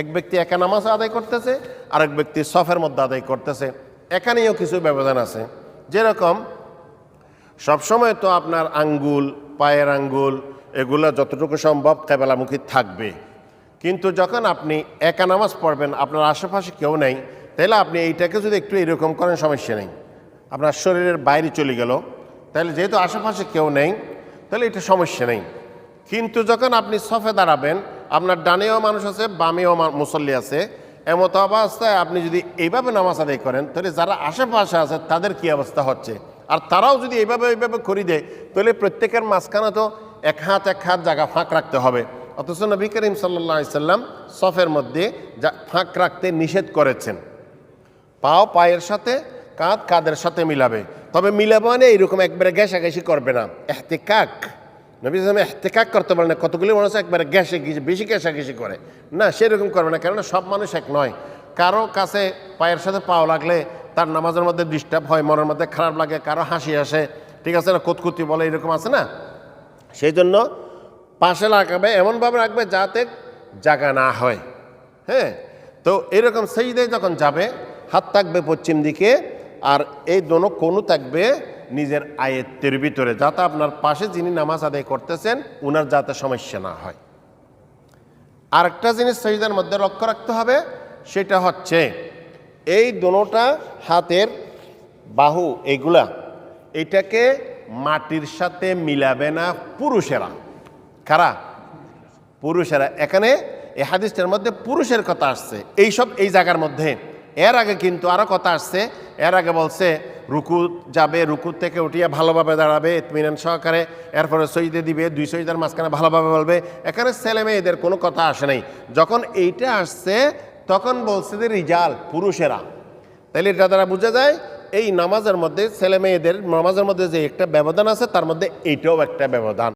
এক ব্যক্তি একা নামাজ আদায় করতেছে, আরেক ব্যক্তি সফের মধ্যে আদায় করতেছে। এখানেও কিছু ব্যবধান আছে। যেরকম, সবসময় তো আপনার আঙ্গুল, পায়ের আঙ্গুল, এগুলো যতটুকু সম্ভব কেবেলামুখী থাকবে। কিন্তু যখন আপনি একা নামাজ পড়বেন, আপনার আশেপাশে কেউ নেই, তাহলে আপনি এইটাকে যদি একটু এরকম করেন, সমস্যা নেই। আপনার শরীরের বাইরে চলে গেল, তাহলে যেহেতু আশেপাশে কেউ নেই, তাহলে এটা সমস্যা নেই। কিন্তু যখন আপনি সফে দাঁড়াবেন আপনার ডানেও মানুষ আছে, বামেও মুসল্লি আছে। এমত অবস্থায় আপনি যদি এইভাবে নামাজ আদায় করেন, তাহলে যারা আশেপাশে আছে, তাদের কি অবস্থা হচ্ছে? আর তারাও যদি এইভাবে এইভাবে করে দেয়, তাহলে প্রত্যেকের মাঝখানে তো এক হাত এক হাত জায়গা ফাঁক রাখতে হবে। অথচ নবী করিম সাল্লাহ সাল্লাম সফের মধ্যে যা ফাঁক রাখতে নিষেধ করেছেন। পাও পায়ের সাথে, কাঁধ কাঁধের সাথে মিলাবে। তবে মিলাবে মানে এইরকম একবারে ঘেঁষাঘেঁষি করবে না। এহতেকাক। নবী ইসলাম এহতেকাক করতে পারে না। কতগুলি মানুষ একবারে গ্যাসে ঘেঁষে, বেশি ঘেঁষাঘেঁষি করে। না, সেরকম করবে না, কেননা সব মানুষ এক নয়। কারও কাছে পায়ের সাথে পাও লাগলে তার নামাজের মধ্যে ডিস্টার্ব হয়, মনের মধ্যে খারাপ লাগে, কারও হাসি আসে। ঠিক আছে না, কুতকুতি বলে, এরকম আছে না? সেই জন্য পাশে লাগাবে, এমনভাবে রাখবে যাতে জায়গা না হয়। হ্যাঁ? তো এরকম সেইদে যখন যাবে, হাত থাকবে পশ্চিম দিকে, আর এই দোনো কোনু থাকবে নিজের আয়ত্তের ভিতরে, যাতে আপনার পাশে যিনি নামাজ আদায় করতেছেন, উনার যাতে সমস্যা না হয়। আরেকটা জিনিস সহিদার মধ্যে লক্ষ্য রাখতে হবে, সেটা হচ্ছে, এই দোনোটা হাতের বাহু এগুলা, এটাকে মাটির সাথে মিলাবে না পুরুষেরা। কারা? পুরুষেরা। এখানে এই হাদিসটার মধ্যে পুরুষের কথা আসছে। এইসব এই জায়গার মধ্যে। এর আগে কিন্তু আরও কথা আসছে। এর আগে বলছে রুকু যাবে, রুকু থেকে উঠিয়া ভালোভাবে দাঁড়াবে, ইতমিনান সহকারে, এরপরে সইদে দিবে, দুই সইদার মাঝখানে ভালোভাবে বলবে। এখানে ছেলে মেয়েদের কোনো কথা আসে নাই। যখন এইটা আসছে, তখন বলছে যে রিজাল, পুরুষেরা। তাহলে এটা দ্বারা বোঝা যায়, এই নামাজের মধ্যে ছেলে মেয়েদের, নামাজের মধ্যে যে একটা ব্যবধান আছে, তার মধ্যে এইটাও একটা ব্যবধান।